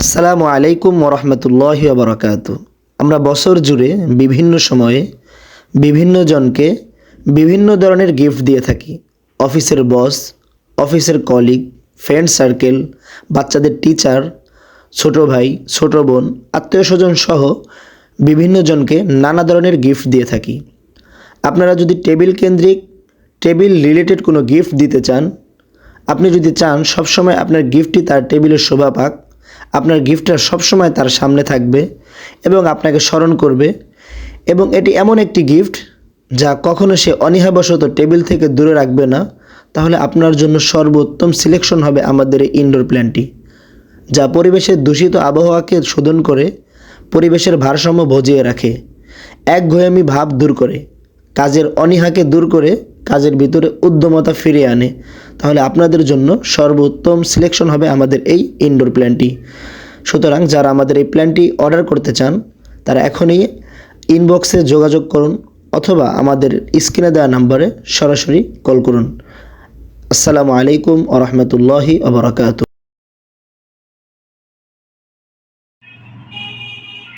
আসসালামু আলাইকুম ওরহমতুল্লাহি বারাকাত আমরা বছর জুড়ে বিভিন্ন সময়ে বিভিন্ন জনকে বিভিন্ন ধরনের গিফট দিয়ে থাকি। অফিসের বস অফিসের কলিগ ফ্রেন্ড সার্কেল বাচ্চাদের টিচার ছোট ভাই, ছোট বোন, আত্মীয় স্বজন সহ বিভিন্ন জনকে নানা ধরনের গিফট দিয়ে থাকি। আপনারা যদি টেবিল কেন্দ্রিক টেবিল রিলেটেড কোনো গিফট দিতে চান, আপনি যদি চান সবসময় আপনার গিফটটি তার টেবিলের শোভা পাক আপনার গিফটটা সবসময় তার সামনে থাকবে এবং আপনাকে স্মরণ করবে। এবং এটি এমন একটি গিফট যা কখনো সে অনীহাবশত টেবিল থেকে দূরে রাখবে না। তাহলে আপনার জন্য সর্বোত্তম সিলেকশন হবে আমাদের এই ইনডোর প্ল্যানটি, যা পরিবেশের দূষিত আবহাওয়াকে শোধন করে, পরিবেশের ভারসাম্য বজিয়ে রাখে, এক ঘয়ামি ভাব দূর করে, কাজের অনীহাকে দূর করে কাজের ভিতরে উদ্যমতা ফিরিয়ে আনে, তাহলে আপনাদের জন্য সর্বোত্তম সিলেকশন হবে আমাদের এই ইনডোর প্ল্যানটি সুতরাং যারা আমাদের এই প্ল্যানটি অর্ডার করতে চান, তারা এখনই ইনবক্সে যোগাযোগ করুন অথবা আমাদের স্ক্রিনে দেওয়া নাম্বারে সরাসরি কল করুন। আসসালামু আলাইকুম আ রহমতুল্লাহি আবরাকাত